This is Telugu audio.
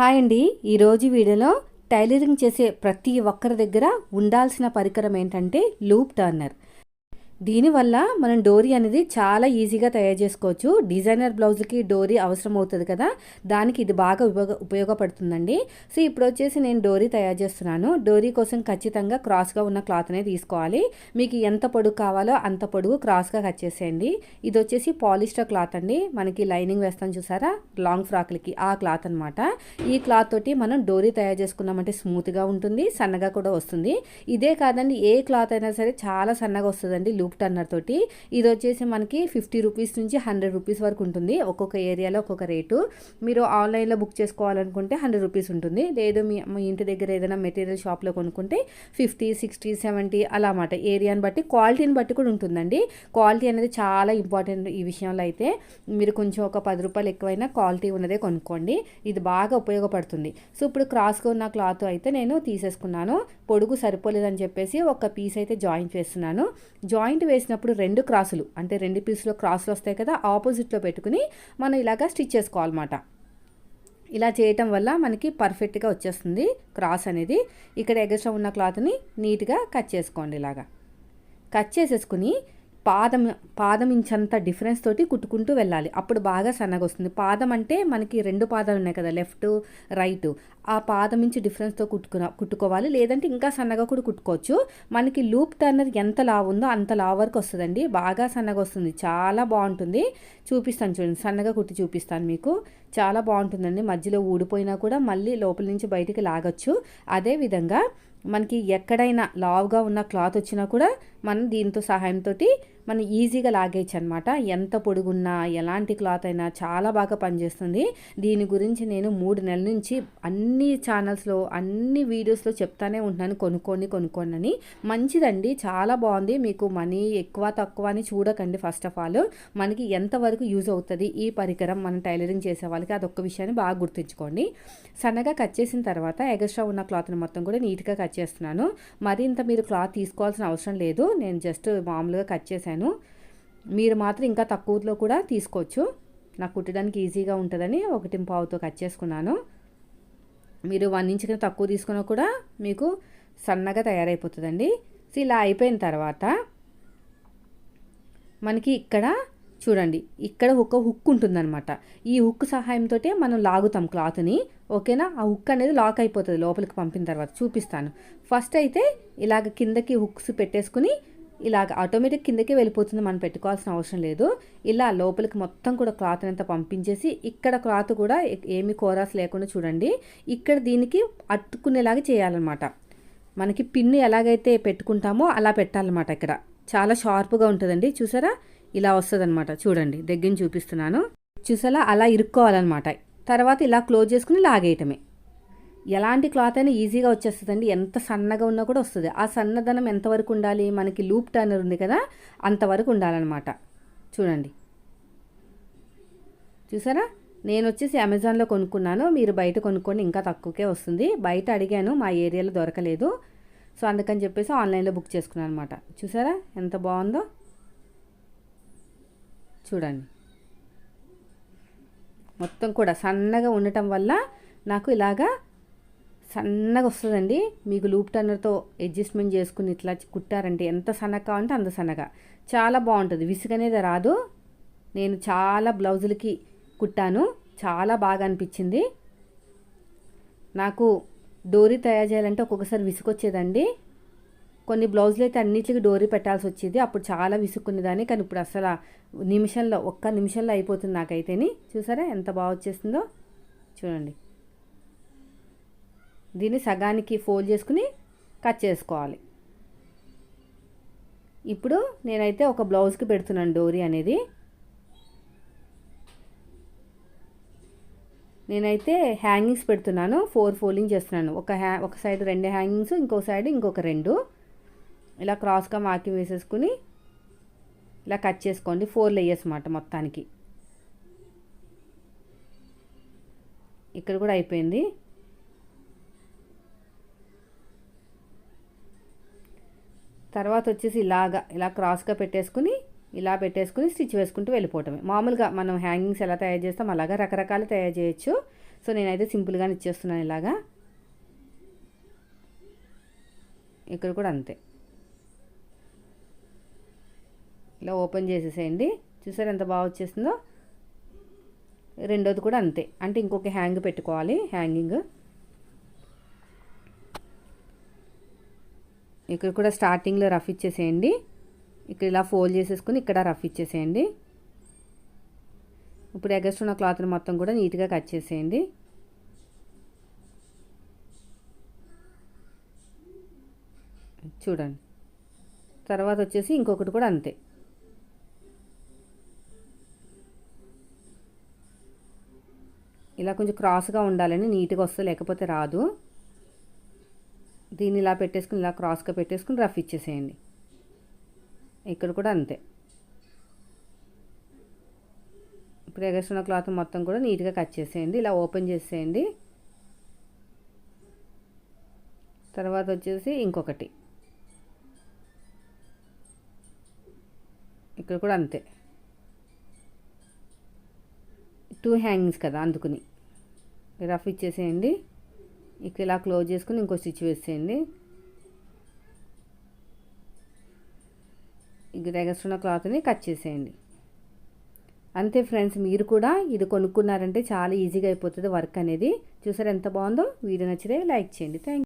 హాయ్ అండి. ఈరోజు వీడియోలో టైలరింగ్ చేసే ప్రతి ఒక్కరి దగ్గర ఉండాల్సిన పరికరం ఏంటంటే లూప్ టర్నర్. దీనివల్ల మనం డోరీ అనేది చాలా ఈజీగా తయారు చేసుకోవచ్చు. డిజైనర్ బ్లౌజ్కి డోరీ అవసరం అవుతుంది కదా? దానికి ఇది బాగా ఉపయోగ ఉపయోగపడుతుందండి. సో ఇప్పుడు వచ్చేసి నేను డోరీ తయారు చేస్తున్నాను. డోరీ కోసం ఖచ్చితంగా క్రాస్గా ఉన్న క్లాత్ అనేది తీసుకోవాలి. మీకు ఎంత పొడుగు కావాలో అంత పొడుగు క్రాస్గా కట్ చేసేయండి. ఇది వచ్చేసి పాలిస్టర్ క్లాత్ అండి. మనకి లైనింగ్ వేస్తాం చూసారా? లాంగ్ ఫ్రాక్లకి ఆ క్లాత్ అనమాట ఈ క్లాత్ తోటి మనం డోరీ తయారు చేసుకున్నామంటే స్మూత్గా ఉంటుంది సన్నగా కూడా వస్తుంది. ఇదే కాదండి ఏ క్లాత్ అయినా సరే చాలా సన్నగా వస్తుందండి. లూప్ టర్నర్ తోటి. ఇది వచ్చేసి మనకి ఫిఫ్టీ రూపీస్ నుంచి హండ్రెడ్ రూపీస్ వరకు ఉంటుంది. ఒక్కొక్క ఏరియాలో ఒక్కొక్క రేటు. మీరు ఆన్లైన్లో బుక్ చేసుకోవాలనుకుంటే హండ్రెడ్ రూపీస్ ఉంటుంది. లేదు మీ మీ ఇంటి దగ్గర ఏదైనా మెటీరియల్ షాప్లో కొనుక్కుంటే ఫిఫ్టీ సిక్స్టీ సెవెంటీ అలా అన్నమాట. ఏరియాని బట్టి క్వాలిటీని బట్టి కూడా ఉంటుందండి. క్వాలిటీ అనేది చాలా ఇంపార్టెంట్ ఈ విషయంలో అయితే. మీరు కొంచెం ఒక పది రూపాయలు ఎక్కువైనా క్వాలిటీ ఉన్నదే కొనుక్కోండి. ఇది బాగా ఉపయోగపడుతుంది. సో ఇప్పుడు క్రాస్గా ఉన్న క్లాత్ అయితే నేను తీసేసుకున్నాను. పొడుగు సరిపోలేదని చెప్పేసి ఒక పీస్ అయితే జాయిన్ చేస్తున్నాను. జాయిన్ జాయింట్ వేసినప్పుడు రెండు క్రాసులు అంటే రెండు పీసులో క్రాసులు వస్తాయి కదా ఆపోజిట్లో పెట్టుకుని మనం ఇలాగా స్టిచ్ చేసుకోవాలన్నమాట. ఇలా చేయటం వల్ల మనకి పర్ఫెక్ట్గా వచ్చేస్తుంది క్రాస్ అనేది. ఇక్కడ ఎగస్ట్రా ఉన్న క్లాత్ని నీట్గా కట్ చేసుకోండి ఇలాగా. కట్ చేసేసుకుని పాదం పాదం ఇంచంత డిఫరెన్స్ తోటి కుట్టుకుంటూ వెళ్ళాలి. అప్పుడు బాగా సన్నగా వస్తుంది. పాదం అంటే మనకి రెండు పాదాలు ఉన్నాయి కదా లెఫ్ట్ రైట్ ఆ పాదం ఇంచు డిఫరెన్స్తో కుట్టుకున్న కుట్టుకోవాలి. లేదంటే ఇంకా సన్నగా కూడా కుట్టుకోవచ్చు. మనకి లూప్ టర్నర్ ఎంత లావు ఉందో అంత లావు వరకు వస్తుందండి. బాగా సన్నగా వస్తుంది. చాలా బాగుంటుంది. చూపిస్తాను చూడండి. సన్నగా కుట్టి చూపిస్తాను మీకు. చాలా బాగుంటుందండి. మధ్యలో ఊడిపోయినా కూడా మళ్ళీ లోపల నుంచి బయటికి లాగచ్చు. అదేవిధంగా మనకి ఎక్కడైనా లావుగా ఉన్న క్లాత్ వచ్చినా కూడా మనం దీంతో సహాయంతో మనం ఈజీగా లాగేయచ్చు అనమాట ఎంత పొడుగున్నా ఎలాంటి క్లాత్ అయినా చాలా బాగా పనిచేస్తుంది. దీని గురించి నేను మూడు నెలల నుంచి అన్ని ఛానల్స్లో అన్ని వీడియోస్లో చెప్తానే ఉంటున్నాను. కొనుక్కోండి కొనుక్కోండి అని. మంచిదండి. చాలా బాగుంది. మీకు మనీ ఎక్కువ తక్కువ అని చూడకండి ఫస్ట్ ఆఫ్ ఆల్ మనకి ఎంతవరకు యూజ్ అవుతుంది ఈ పరికరం మనం టైలరింగ్ చేసే వాళ్ళకి అదొక్క విషయాన్ని బాగా గుర్తుంచుకోండి. సన్నగా కట్ చేసిన తర్వాత ఎగస్ట్రా ఉన్న క్లాత్ని మొత్తం కూడా నీట్గా కట్ చేస్తున్నాను. మరింత మీరు క్లాత్ తీసుకోవాల్సిన అవసరం లేదు. నేను జస్ట్ మామూలుగా కట్ చేశాను. మీరు మాత్రం ఇంకా తక్కువలో కూడా తీసుకోవచ్చు. నాకు కుట్టడానికి ఈజీగా ఉంటుందని ఒకటి పావుతో కట్ చేసుకున్నాను. మీరు వన్ ఇంచ్ కింద తక్కువ తీసుకున్నా కూడా మీకు సన్నగా తయారైపోతుందండి. సో ఇలా అయిపోయిన తర్వాత మనకి ఇక్కడ చూడండి ఇక్కడ ఒక హుక్ ఉంటుందన్నమాట. ఈ హుక్ సహాయంతో మనం లాగుతాం క్లాత్ని. ఓకేనా? ఆ హుక్ అనేది లాక్ అయిపోతుంది లోపలికి పంపిన తర్వాత చూపిస్తాను. ఫస్ట్ అయితే ఇలాగ కిందకి హుక్స్ పెట్టేసుకుని ఇలాగ ఆటోమేటిక్ కిందకి వెళ్ళిపోతుంది మనం పెట్టుకోవాల్సిన అవసరం లేదు. ఇలా లోపలికి మొత్తం కూడా క్లాత్ అంతా పంపించేసి ఇక్కడ క్లాత్ కూడా ఏమి కోరాస్ లేకుండా చూడండి. ఇక్కడ దీనికి అట్టుకునేలాగా చేయాలన్నమాట. మనకి పిన్ను ఎలాగైతే పెట్టుకుంటామో అలా పెట్టాలన్నమాట ఇక్కడ. చాలా షార్ప్గా ఉంటుందండి. చూసారా? ఇలా వస్తుంది చూడండి దగ్గర చూపిస్తున్నాను. చూసారా? అలా ఇరుక్కోవాలన్నమాట. తర్వాత ఇలా క్లోజ్ చేసుకుని లాగేయటమే. ఎలాంటి క్లాత్ అయినా ఈజీగా వచ్చేస్తుందండి. ఎంత సన్నగా ఉన్నా కూడా వస్తుంది. ఆ సన్నదనం ఎంతవరకు ఉండాలి? మనకి లూప్ టర్నర్ ఉంది కదా అంతవరకు ఉండాలన్నమాట. చూడండి. చూసారా? నేను వచ్చేసి అమెజాన్లో కొనుక్కున్నాను. మీరు బయట కొనుక్కొని ఇంకా తక్కువకే వస్తుంది. బయట అడిగాను మా ఏరియాలో దొరకలేదు. సో అందుకని చెప్పేసి ఆన్లైన్లో బుక్ చేసుకున్నాను అనమాట చూసారా? ఎంత బాగుందో? చూడండి. మొత్తం కూడా సన్నగా ఉండటం వల్ల నాకు ఇలాగా సన్నగా వస్తుందండి. మీకు లూప్ టర్నర్తో అడ్జస్ట్మెంట్ చేసుకుని ఇట్లా కుట్టారంటే ఎంత సన్నగా కావాలంటే అంత సన్నగా. చాలా బాగుంటుంది. విసుగనేది రాదు. నేను చాలా బ్లౌజులకి కుట్టాను. చాలా బాగా అనిపించింది. నాకు డోరీ తయారు చేయాలంటే ఒక్కొక్కసారి విసుగొచ్చేదండి. కొన్ని బ్లౌజులు అయితే అన్నిటికీ డోరీ పెట్టాల్సి వచ్చేది. అప్పుడు చాలా విసుక్కునేదాన్ని. కానీ ఇప్పుడు అసలు నిమిషంలో ఒక్క నిమిషంలో అయిపోతుంది నాకైతేని. చూసారా ఎంత బాగా వచ్చేస్తుందో చూడండి. దీన్ని సగానికి ఫోల్డ్ చేసుకుని కట్ చేసుకోవాలి. ఇప్పుడు నేనైతే ఒక బ్లౌజ్కి పెడుతున్నాను డోరీ అనేది. నేనైతే హ్యాంగింగ్స్ పెడుతున్నాను ఫోర్ ఫోల్డింగ్ చేస్తున్నాను. ఒక హ్యా ఒక సైడ్ రెండు హ్యాంగింగ్స్ ఇంకో సైడ్ ఇంకొక రెండు. ఇలా క్రాస్గా మార్కింగ్ వేసేసుకుని ఇలా కట్ చేసుకోండి. ఫోర్ లేయర్స్ అన్నమాట మొత్తానికి. ఇక్కడ కూడా అయిపోయింది. తర్వాత వచ్చేసి ఇలాగా ఇలా క్రాస్గా పెట్టేసుకుని ఇలా పెట్టేసుకుని స్టిచ్ వేసుకుంటూ వెళ్ళిపోవటమే. మామూలుగా మనం హ్యాంగింగ్స్ ఎలా తయారు చేస్తాం అలాగా రకరకాలు తయారు చేయొచ్చు. సో నేనైతే సింపుల్గానే ఇచ్చేస్తున్నాను ఇలాగా. ఇక్కడ కూడా అంతే. ఇలా ఓపెన్ చేసేసేయండి. చూసారు ఎంత బాగా వచ్చేసిందో రెండోది కూడా అంతే. అంటే ఇంకొక హ్యాంగ్ పెట్టుకోవాలి హ్యాంగింగ్. ఇక్కడ కూడా స్టార్టింగ్లో రఫ్ ఇచ్చేసేయండి. ఇక్కడ ఇలా ఫోల్డ్ చేసేసుకుని ఇక్కడ రఫ్ ఇచ్చేసేయండి. ఇప్పుడు ఎగస్ట్ ఉన్న క్లాత్ని మొత్తం కూడా నీట్గా కట్ చేసేయండి. చూడండి. తర్వాత వచ్చేసి ఇంకొకటి కూడా అంతే. ఇలా కొంచెం క్రాస్గా ఉండాలని నీట్గా వస్తే లేకపోతే రాదు. దీన్ని ఇలా పెట్టేసుకుని ఇలా క్రాస్గా పెట్టేసుకుని రఫ్ ఇచ్చేసేయండి. ఇక్కడ కూడా అంతే. ఇప్పుడు ఎగస్తున్న క్లాత్ మొత్తం కూడా నీట్గా కట్ చేసేయండి ఇలా ఓపెన్ చేసేయండి. తర్వాత వచ్చేసి ఇంకొకటి. ఇక్కడ కూడా అంతే. టూ హ్యాంగింగ్స్ కదా అందుకుని. రఫ్ ఇచ్చేసేయండి. ఇక్కడ ఇలా క్లోజ్ చేసుకుని ఇంకో స్టిచ్ వేసేయండి. ఇక తెగస్తున్న క్లాత్ని కట్ చేసేయండి. అంతే ఫ్రెండ్స్ మీరు కూడా ఇది కొనుక్కున్నారంటే చాలా ఈజీగా అయిపోతుంది వర్క్ అనేది. చూసారు ఎంత బాగుందో? వీడియో నచ్చితే లైక్ చేయండి. థ్యాంక్